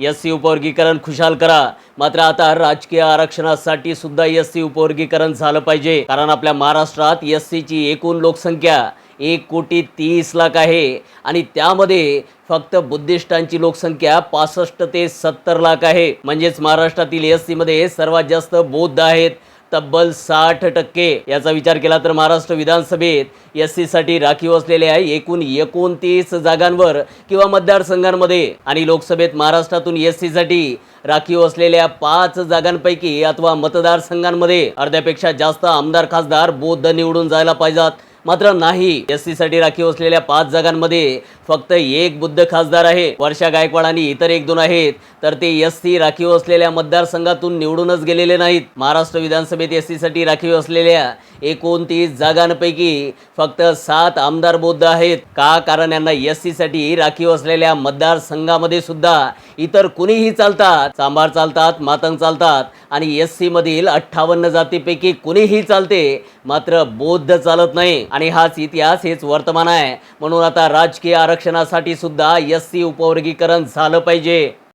S C उपवर्गीकरण खुशाल करा. मात्र आता राजकीय आरक्षणासाठी सुद्धा एस सी उपवर्गीकरण झालं पाहिजे. कारण आपल्या महाराष्ट्रात एस सीची एकूण लोकसंख्या एक कोटी तीस लाख आहे. आणि त्यामध्ये फक्त बुद्धिस्टांची लोकसंख्या पासष्ट ते सत्तर लाख आहे. म्हणजेच महाराष्ट्रातील एस सीमध्ये सर्वात जास्त बौद्ध आहेत. तब्बल साठ टक्के. याचा विचार केला तर महाराष्ट्र विधानसभेत एस सीसाठी राखीव असलेल्या एकूण एकोणतीस जागांवर किंवा मतदारसंघांमध्ये. आणि लोकसभेत महाराष्ट्रातून एस सीसाठी राखीव असलेल्या पाच जागांपैकी अथवा मतदारसंघांमध्ये अर्ध्यापेक्षा जास्त आमदार खासदार बौद्ध निवडून जायला पाहिजेत. मात्र नाही. एस सी साठी राखीव असलेल्या पाच जागांमध्ये फक्त एक बुद्ध खासदार आहे. वर्षा गायकवाड आणि इतर एक दोन आहेत. तर ते एस सी राखीव असलेल्या मतदारसंघातून निवडूनच गेलेले नाहीत. महाराष्ट्र विधानसभेत एस सी साठी राखीव असलेल्या एकोणतीस जागांपैकी फक्त सात आमदार बौद्ध आहेत. का? कारण यांना एस सी साठी राखीव असलेल्या मतदारसंघामध्ये सुद्धा इतर कुणीही चालतात. चांभार चालतात मातंग चालतात. आणि एस सीमधील अठ्ठावन्न जातीपैकी कुणीही चालते मात्र बौद्ध चालत नाही. आणि हाच इतिहास हेच वर्तमान आहे. म्हणून आता राजकीय आरक्षणासाठी सुद्धा एस सी उपवर्गीकरण झालं पाहिजे.